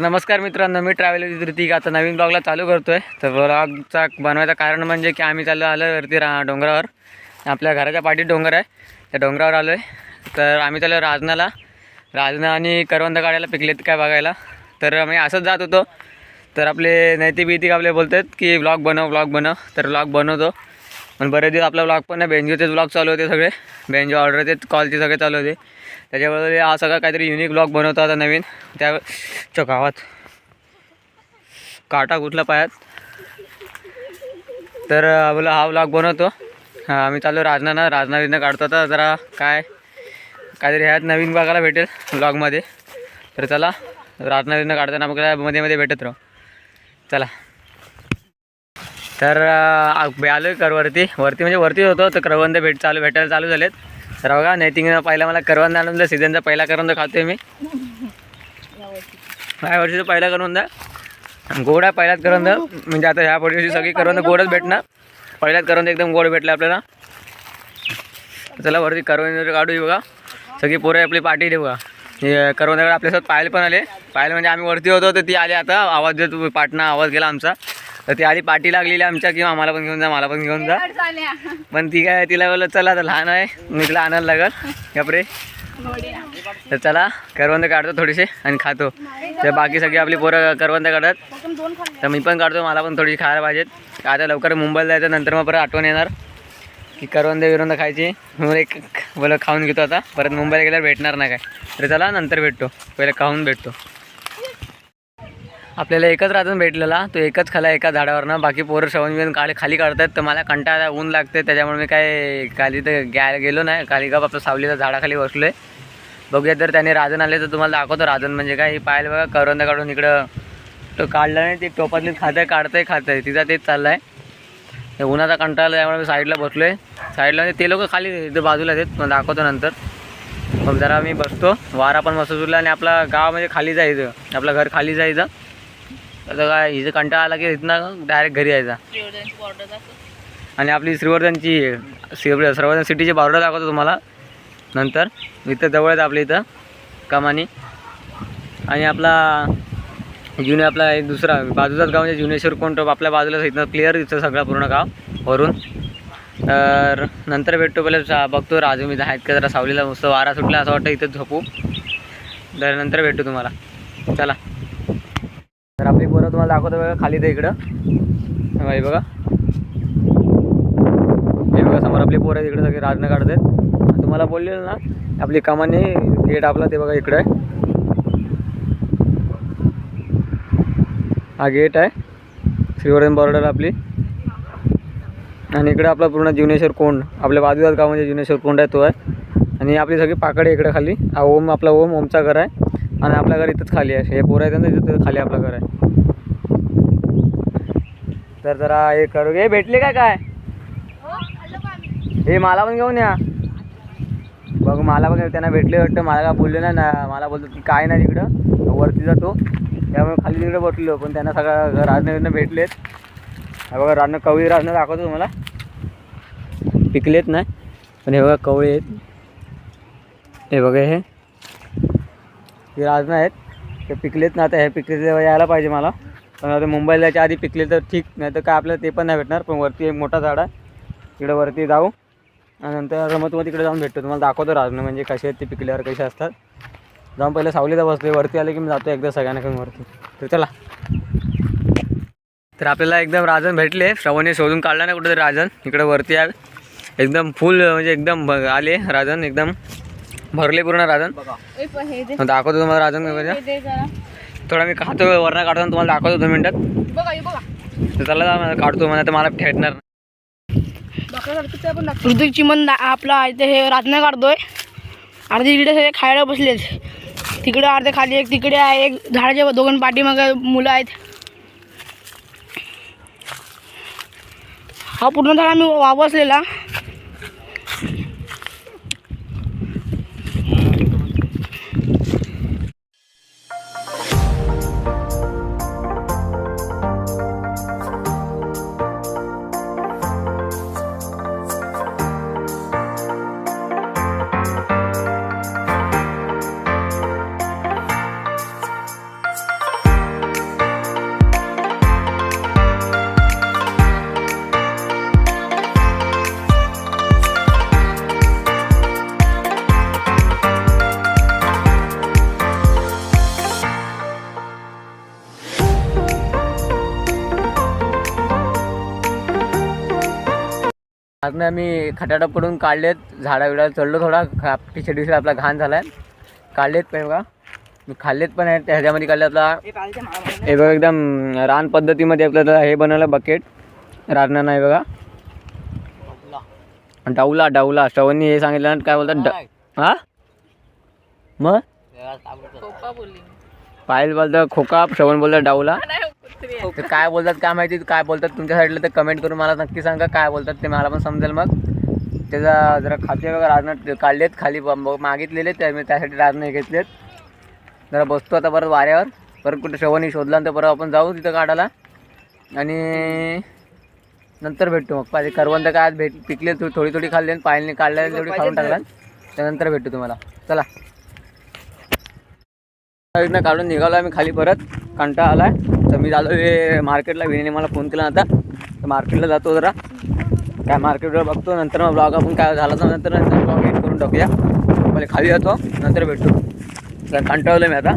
नमस्कार मित्रांनो मी ट्रॅव्हल ऋतिक आता नवीन ब्लॉगला चालू करतो आहे तर ब्लॉगचा बनवायचं कारण म्हणजे की आम्ही चाललो आलो वरती रा डोंगरावर. आपल्या घराच्या पाठीत डोंगर आहे. त्या डोंगरावर आलो आहे तर आम्ही चाललो राजनाला. राजना आणि करवंद काढायला पिकलेत काय बघायला. तर आम्ही असंच जात होतो. तर आपले नैतिक भीतिक आपले बोलतात की ब्लॉग बनव ब्लॉग बनव. तर ब्लॉग बनवतो. पण बरेच दिवस आपला ब्लॉग पण नाही. बेंजोचेच ब्लॉग चालू होते सगळे. बेंजो ऑर्डरचेच कॉलचे सगळे चालू होते. त्याच्याबरोबर हा सगळा काहीतरी युनिक ब्लॉग बनवतो आता नवीन. त्या च्या गावात. काटा कुठला पायात. तर बोला हा ब्लॉग बनवतो. आम्ही चालू राजनानं. राजना काढतो आता. जरा काय काहीतरी ह्यात नवीन बघायला भेटेल ब्लॉगमध्ये तर चला राजना काढताना आपल्याला मध्ये मध्ये भेटत राहू. चला. तर आलो कर वरती वरती म्हणजे वरतीच होतो. तर करवंद भेट चालू भेटायला चालू झालेत. तर बघा नैतिकनं पहिला मला करवंद आणून दिला सीझनचा पहिला करवंद खातोय मी. ह्या वर्षीचा पहिला करवंद. गोड आहे पहिल्याच करवंद. म्हणजे आता ह्या वर्षी सगळी करवंद गोडच भेटणार. पहिल्याच करवंद एकदम गोड भेटलं आपल्याला. चला वरती करवंद काढू बघा. सगळी पोरं आपली पाठी देऊ हे करवंदाकडे आपल्यासोबत पायल पण आले. पायल म्हणजे आम्ही वरती होतो तर ती आली आता. आवाज देत पाटणा आवाज गेला आमचा. तर ती आली पाठी लागलेली आमच्या किंवा आम्हाला पण घेऊन जा मला पण घेऊन जा. पण ती काय तिला बोललं चला आता लहान आहे. मी तिला आणायला लागल. कपडे तर चला करवंद काढतो थोडेसे आणि खातो. तर बाकी सगळी आपली पोरं करवंद काढतात. तर मी पण काढतो मला पण थोडीशी खायला पाहिजेत. आता लवकर मुंबईला जायचं नंतर मग परत आठवण येणार. की करवंद बिरवंद खायची. म्हणून एक बोला खाऊन घेतो आता. परत मुंबईला गेल्यावर भेटणार नाही काय. तर चला नंतर भेटतो. पहिले खाऊन भेटतो. आपल्याला एकच राजन भेटलेला. तो एकच खाला एका झाडावरनं. बाकी पोरं श्रवण बिवन काढे खाली काढतात. तर मला कंटाळा ऊन लागते त्याच्यामुळे मी काय खाली तर घ्यायला गेलो नाही. खाली गप आपलं सावलीच्या झाडाखाली बसलो आहे बघूया जर त्याने राजन आले तर तुम्हाला दाखवतो. राजन म्हणजे काय हे पाहायला बघा. करवंद काढून इकडं तो काढला नाही. ते टोपातली खातंय काढतंय खातंय. तिचा तेच चाललं आहे हे उन्हाचा कंटाळा त्यामुळे मी साईडला बसलो आहे साईडला म्हणजे ते लोक खाली इथं बाजूला आहेत. मग दाखवतो नंतर. मग जरा मी बसतो. वारा पण मस्त सुटला आणि आपला गाव म्हणजे खाली जायचं. आपलं घर खाली जायचं. आता काय हिचं कंटाळा आला की इथनं डायरेक्ट घरी यायचा. आणि आपली श्रीवर्धनची श्री श्रीवर्धन सिटीची बॉर्डर दाखवतो तुम्हाला. नंतर इथं जवळ आहेत आपल्या इथं कमानी. आणि आपला जुने आपला एक दुसरा बाजूचाच गाव म्हणजे जुनेश्वर कोणतो आपल्या बाजूलाच इथं क्लिअर दिसतं सगळं पूर्ण गाव वरून. तर नंतर भेटतो पहिले सा- बघतो राजू मी आहेत का जरा सावलीला मस्त वारा सुटला असं वाटतं इथं झोपू. तर नंतर भेटतो तुम्हाला. चला. तुम्हाला दाखवतो बघा खाली ते इकडं. हे बघा हे बघा. समोर आपली पोरं इकडे सगळे राजनं काढत आहेत. तुम्हाला बोललेलं ना आपली कामाने गेट आपला ते बघा इकडं आहे. हा गेट आहे. श्रीवर्धन बॉर्डर आपली. आणि इकडं आपला पूर्ण जीवनेश्वर कोंड आपल्या बाजूलाच गावामध्ये जीवनेश्वर कोंड आहे तो आहे. आणि आपली सगळी पाकडे इकडे खाली. हा ओम आपला ओम ओमचा घर आहे. आणि आपलं घर इथंच खाली आहे. हे पोरं आहे ना तिथं खाली आपलं घर आहे. तर जरा हे करू. हे भेटले काय काय? हे मला पण घेऊन या. बघ मला पण त्यांना भेटले वाटतं. मला काय बोलले नाही ना. मला बोलतात की काय नाही तिकडं. वरती जातो. त्यामुळे खाली तिकडे बसलो. पण त्यांना सगळं राजनगरनं भेटलेत. हा बघा राजनं कवळी राजनं दाखवतो तुम्हाला. पिकलेत नाही. पण हे बघा कवळी आहेत. हे बघा हे. हे राजनं आहेत. ते पिकलेत ना. आता हे पिकले यायला पाहिजे मला. पण आता मुंबईला जायच्या आधी पिकले तर ठीक नाही तर काय आपल्याला ते पण नाही भेटणार पण वरती एक मोठा झाड आहे. तिकडे वरती जाऊ. आणि नंतर मग तुम्हाला तिकडे जाऊन भेटतो. तुम्हाला दाखवतो राजनं म्हणजे कसे आहेत ते पिकल्यावर कसे असतात. जाऊन पहिले सावलीला बसले वरती आले की मी जातो एकदा सगळ्यांना घेऊन वरती. तर चला. तर आपल्याला एकदम राजन भेटले. श्रवणी शोधून काढला नाही कुठेतरी राजन. इकडे वरती आहे. एकदम फुल म्हणजे एकदम आले राजन. एकदम भरले पूर्ण राजन. मग दाखवतो तुम्हाला राजन वगैरे. थोडा मी खातो वरनं काढतो आणि तुम्हाला दाखवतो दोन मिनटात. चला जा, काढतो मला तर मला भेटणार नाही. ऋतिक चिमन आपला इथे हे रातना काढतोय. अर्धे तिकडे सगळे खायला बसलेत. तिकडे अर्धे खाली एक तिकडे आहे एक. झाडाच्या दोघं पाठीमागे मुलं आहेत. हा पूर्ण झाड आम्ही वापसलेला. आज आम्ही पडून काढलेत. झाडा बिडा चढलो थोडा. खा टी शर्ट टी आपला घाण झाला आहे काढलेत पण बघा. मी खाल्लेत पण आहेत. ह्याच्यामध्ये काढले आपला हे बघा एकदम रान पद्धतीमध्ये आपल्याला हे बनवलं बकेट रानना नाही बघा. डाऊला. डाऊला श्रवणनी हे सांगितलं काय बोलतात? ड हा? मग? पायल बोलतं खोका श्रवण बोलतं डाऊला. ते काय बोलतात काय माहिती काय बोलतात तुमच्या साईडला ते कमेंट करून मला नक्की सांगा काय बोलतात ते मला पण समजेल मग. त्याचा जरा खाते वगैरे राजनं काढलेत खाली मागितलेले त्या मी त्यासाठी राजनं घेतलेत. जरा बसतो आता परत वाऱ्यावर. परत कुठे श्रवणी शोधला तर परत आपण जाऊ तिथं काढायला. आणि नंतर भेटतो मग. पाहिजे करवंद काय भेट पिकले थोडी थोडी खाल्ली पायलने काढल्या तेवढी खाऊन टाकला त्यानंतर भेटतो तुम्हाला. चला. साईडनं काढून निघालो आम्ही खाली परत. कंटाळा आलाय. तर मी झालो हे मार्केटला विनीने मला फोन केला आता तर मार्केटला जातो जरा. काय मार्केटवर बघतो. नंतर मग ब्लॉग आपण काय झाला तर नंतर नंतर ब्लॉग एड करून टाकूया. पहिले खाली जातो. नंतर भेटतो तर कंटाळलो मी आता.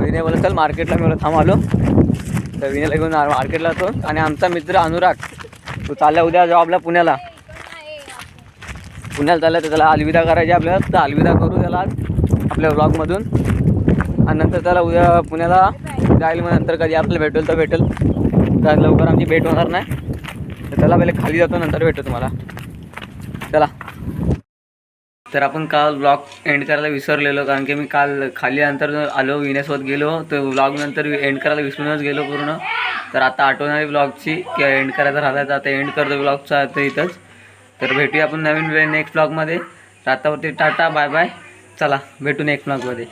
विनय बोलत चल मार्केटला मी थांबालो थांब आलो. तर विनयला घेऊन मार्केटला जातो. आणि आमचा मित्र अनुराग तो चालला उद्या जॉबला पुण्याला. पुण्याला चालला तर त्याला अलविदा करायची आपल्याला. तर अलविदा करू त्याला आज आपल्या ब्लॉगमधून आणि नंतर त्याला उद्या पुण्याला जाईल मग नंतर कधी आपल्याला भेटेल तर भेटेल. तर लवकर आमची भेट होणार नाही. तर त्याला पहिले खाली जातो नंतर भेटतो तुम्हाला. चला. तर आपण काल ब्लॉग एंड करायला विसरलेलो कारण की मी काल खाली नंतर आलो विण्यासोबत गेलो. तर ब्लॉग नंतर एंड करायला विसरूनच गेलो पूर्ण. तर आता आठवण आली ब्लॉगची किंवा एंड करायचा राहिला तर आता एंड करतो ब्लॉगचा आता इथंच. तर भेटूया आपण नवीन नेक्स्ट ब्लॉगमध्ये तर आतावरती टाटा बाय बाय चला भेटू नेक्स्ट ब्लॉगमध्ये